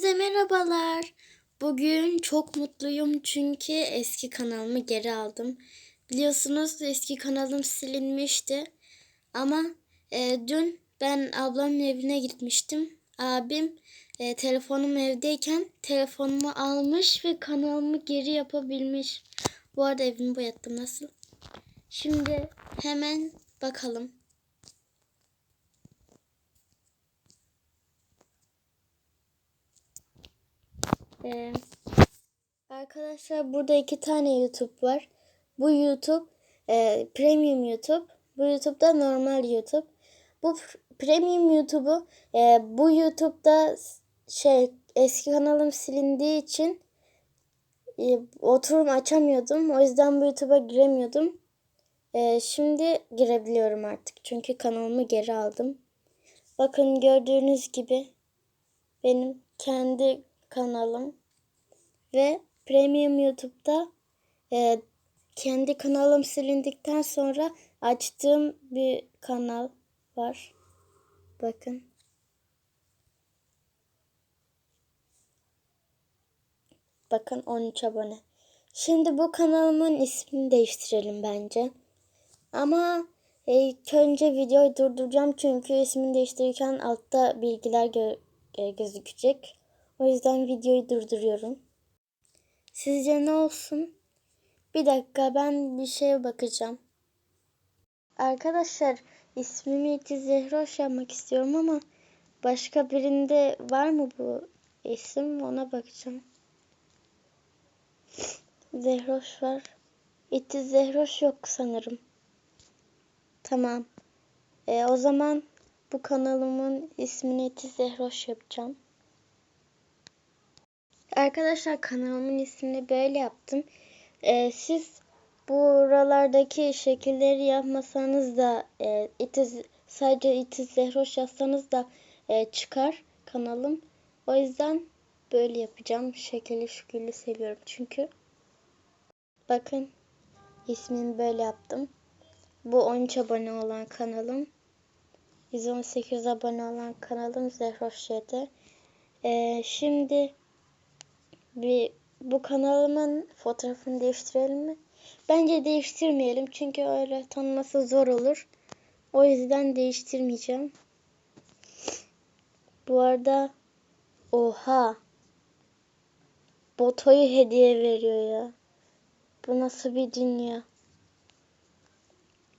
Size merhabalar. Bugün çok mutluyum çünkü eski kanalımı geri aldım. Biliyorsunuz eski kanalım silinmişti. Ama e, dün ben ablamın evine gitmiştim. Abim e, telefonum evdeyken telefonumu almış ve kanalımı geri yapabilmiş. Bu arada evimi boyattım nasıl? Şimdi hemen bakalım. Ee, arkadaşlar burada iki tane YouTube var. Bu YouTube e, Premium YouTube. Bu YouTube'da normal YouTube. Bu pr- Premium YouTube'u e, bu YouTube'da şey eski kanalım silindiği için e, oturum açamıyordum. O yüzden bu YouTube'a giremiyordum. E, şimdi girebiliyorum artık. Çünkü kanalımı geri aldım. Bakın gördüğünüz gibi benim kendi kanalım ve Premium YouTube'da e, kendi kanalım silindikten sonra açtığım bir kanal var. Bakın. Bakın 13 abone. Şimdi bu kanalımın ismini değiştirelim bence. Ama e, ilk önce videoyu durduracağım çünkü ismini değiştirirken altta bilgiler gö- e, gözükecek. O yüzden videoyu durduruyorum. Sizce ne olsun? Bir dakika ben bir şeye bakacağım. Arkadaşlar ismimi İti Zehroş yapmak istiyorum ama başka birinde var mı bu isim ona bakacağım. Zehroş var. İti Zehroş yok sanırım. Tamam. E, o zaman bu kanalımın ismini İti Zehroş yapacağım. Arkadaşlar kanalımın ismini böyle yaptım. Ee, siz buralardaki şekilleri yapmasanız da e, itiz, sadece itiz zehroş yazsanız da e, çıkar kanalım. O yüzden böyle yapacağım. Şekilli şükürlü seviyorum çünkü. Bakın ismini böyle yaptım. Bu 13 abone olan kanalım. 118 abone olan kanalım Zehroş YT. Ee, şimdi bir bu kanalımın fotoğrafını değiştirelim mi? Bence değiştirmeyelim çünkü öyle tanıması zor olur. O yüzden değiştirmeyeceğim. Bu arada oha Boto'yu hediye veriyor ya. Bu nasıl bir dünya?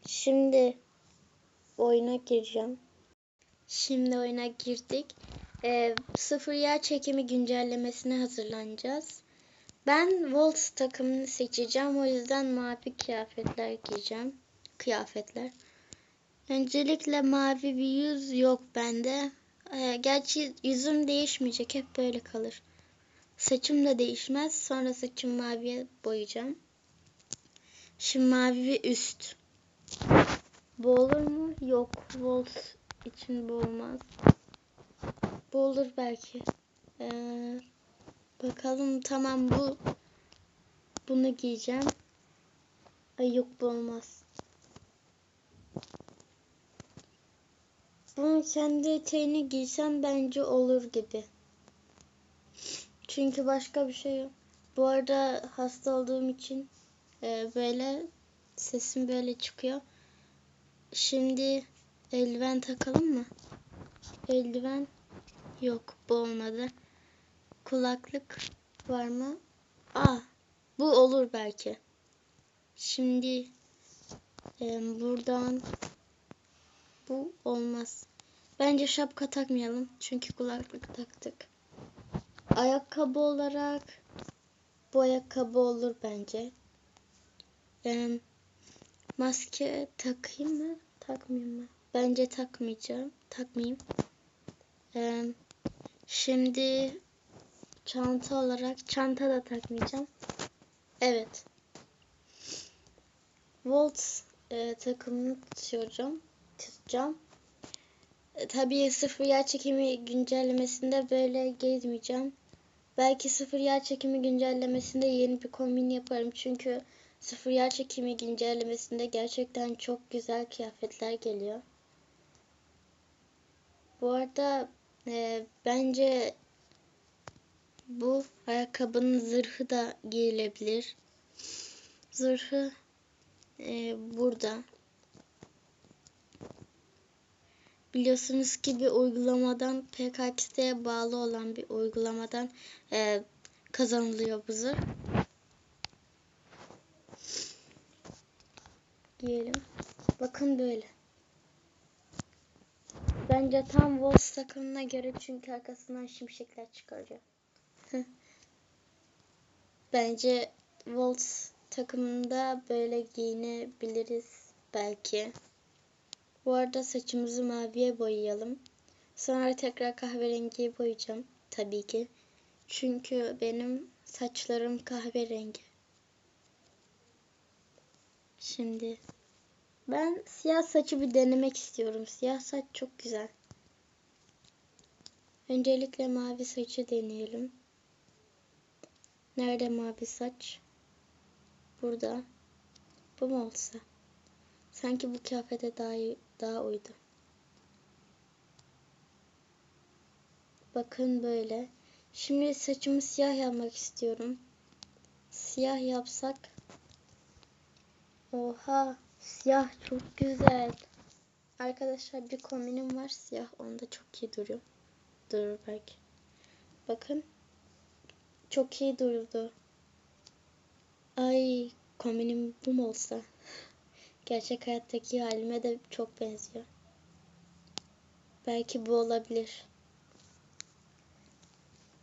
Şimdi oyuna gireceğim. Şimdi oyuna girdik. Ee, sıfır yer çekimi güncellemesine hazırlanacağız. Ben Volt takımını seçeceğim. O yüzden mavi kıyafetler giyeceğim. Kıyafetler. Öncelikle mavi bir yüz yok bende. Ee, gerçi yüzüm değişmeyecek. Hep böyle kalır. Saçım da değişmez. Sonra saçımı maviye boyayacağım. Şimdi mavi bir üst. Bu olur mu? Yok. Volt için bu olmaz. Bu olur belki. Ee, bakalım tamam bu. Bunu giyeceğim. Ay yok bu olmaz. Bunun kendi eteğini giysem bence olur gibi. Çünkü başka bir şey yok. Bu arada hasta olduğum için e, böyle sesim böyle çıkıyor. Şimdi eldiven takalım mı? Eldiven yok bu olmadı. Kulaklık var mı? Aa bu olur belki. Şimdi e, buradan bu olmaz. Bence şapka takmayalım. Çünkü kulaklık taktık. Ayakkabı olarak bu ayakkabı olur bence. E, maske takayım mı? Takmayayım mı? Bence takmayacağım. Takmayayım. E, şimdi çanta olarak çanta da takmayacağım. Evet. Volt e, takımını tutuyorum. Tutacağım. E, tabii sıfır yer çekimi güncellemesinde böyle gezmeyeceğim. Belki sıfır yer çekimi güncellemesinde yeni bir kombin yaparım. Çünkü sıfır yer çekimi güncellemesinde gerçekten çok güzel kıyafetler geliyor. Bu arada e, bence Bu ayakkabının zırhı da giyilebilir. Zırhı e, burada. Biliyorsunuz ki bir uygulamadan PKX'ye bağlı olan bir uygulamadan e, kazanılıyor bu zırh. Giyelim. Bakın böyle. Bence tam Wolves takımına göre çünkü arkasından şimşekler çıkarıyor. Bence Wolves takımında böyle giyinebiliriz belki. Bu arada saçımızı maviye boyayalım. Sonra tekrar kahverengiye boyayacağım tabii ki. Çünkü benim saçlarım kahverengi. Şimdi ben siyah saçı bir denemek istiyorum. Siyah saç çok güzel. Öncelikle mavi saçı deneyelim. Nerede mavi saç? Burada. Bu mu olsa? Sanki bu kıyafete daha daha uydu. Bakın böyle. Şimdi saçımı siyah yapmak istiyorum. Siyah yapsak. Oha, siyah çok güzel. Arkadaşlar bir kombinim var siyah. Onda çok iyi duruyor. Durur belki. Bakın. Çok iyi durdu. Ay kombinim bu mu olsa? Gerçek hayattaki halime de çok benziyor. Belki bu olabilir.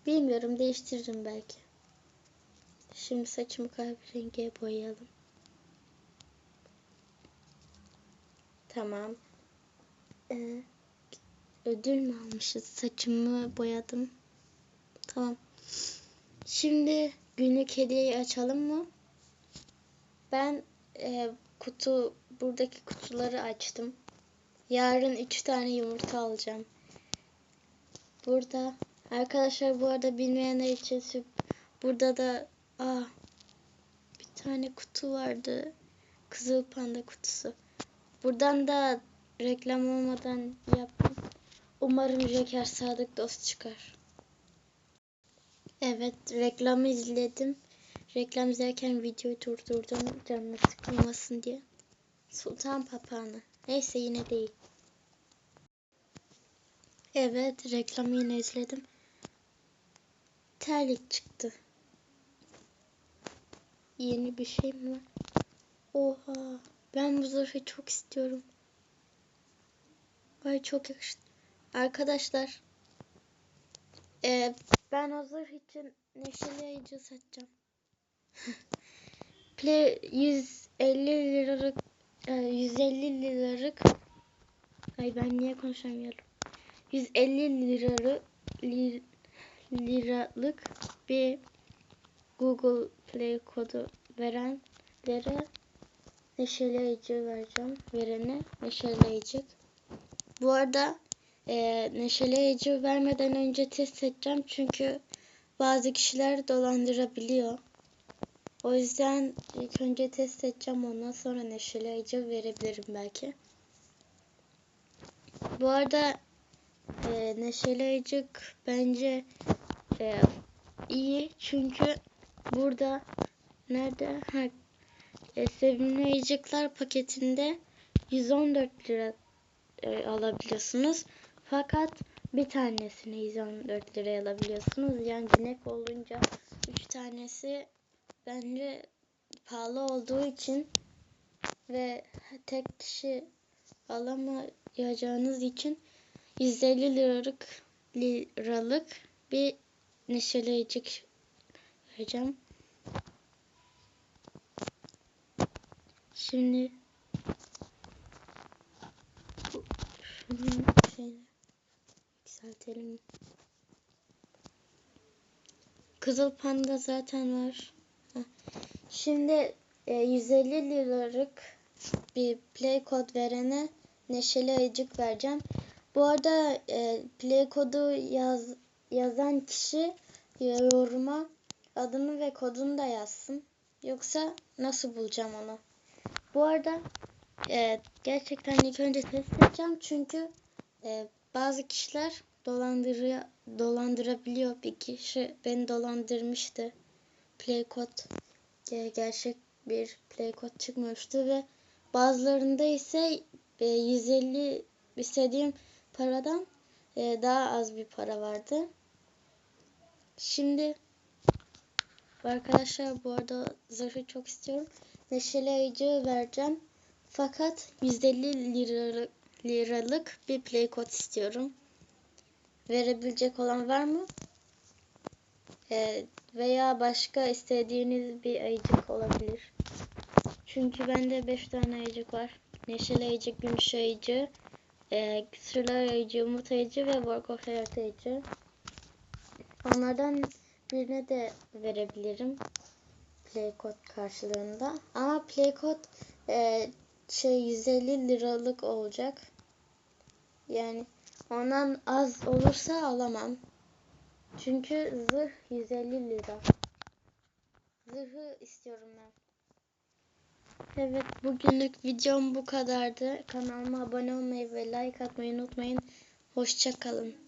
Bilmiyorum değiştiririm belki. Şimdi saçımı kahverengiye boyayalım. Tamam. Ee, ödül mü almışız? Saçımı boyadım. Tamam. Şimdi günlük hediyeyi açalım mı? Ben e, kutu buradaki kutuları açtım. Yarın üç tane yumurta alacağım. Burada arkadaşlar bu arada bilmeyenler için burada da aa, bir tane kutu vardı. Kızıl panda kutusu. Buradan da reklam olmadan yaptım. Umarım Joker Sadık dost çıkar. Evet reklamı izledim. Reklam izlerken videoyu durdurdum canına sıkılmasın diye. Sultan papağanı. Neyse yine değil. Evet reklamı yine izledim. Terlik çıktı. Yeni bir şey mi? Oha. Ben bu zırhı çok istiyorum. Ay çok yakıştı. Arkadaşlar. E, ben o zırh için neşeli yayıcı satacağım. Play 150 liralık 150 liralık Ay ben niye konuşamıyorum? 150 liralık lir, liralık bir Google Play kodu verenlere neşeleyici vereceğim. Verene neşeleyici. Bu arada e, neşeleyici vermeden önce test edeceğim. Çünkü bazı kişiler dolandırabiliyor. O yüzden ilk önce test edeceğim. Ondan sonra neşeleyici verebilirim belki. Bu arada e, neşeleyici bence e, iyi. Çünkü burada nerede? Ha, e, sevimli ayıcıklar paketinde 114 lira e, alabiliyorsunuz. Fakat bir tanesini 114 liraya alabiliyorsunuz. Yani binek olunca 3 tanesi bence pahalı olduğu için ve tek kişi alamayacağınız için 150 liralık liralık bir neşeleyici vereceğim. Şimdi şunun şeyini yükseltelim. Kızıl panda zaten var. Şimdi e, 150 liralık bir play kod verene neşeli ayıcık vereceğim. Bu arada e, play kodu yaz, yazan kişi yoruma adını ve kodunu da yazsın. Yoksa nasıl bulacağım onu? Bu arada e, gerçekten ilk önce test edeceğim çünkü e, bazı kişiler dolandırıyor, dolandırabiliyor bir kişi. Beni dolandırmıştı. Playkod e, gerçek bir playkod çıkmıştı ve bazılarında ise e, 150 istediğim paradan e, daha az bir para vardı. Şimdi arkadaşlar bu arada zırhı çok istiyorum. Neşeli ayıcı vereceğim. Fakat 150 liralık, bir playkod istiyorum. Verebilecek olan var mı? Ee, veya başka istediğiniz bir ayıcık olabilir. Çünkü bende 5 tane ayıcık var. Neşeli ayıcı, gümüş ayıcı, e, sırlar ayıcı, umut ayıcı ve work of hayat ayıcı. Onlardan birine de verebilirim. Playkod karşılığında. Ama playkod e, şey 150 liralık olacak. Yani ondan az olursa alamam. Çünkü zırh 150 lira. Zırhı istiyorum ben. Evet bugünlük videom bu kadardı. Kanalıma abone olmayı ve like atmayı unutmayın. Hoşçakalın.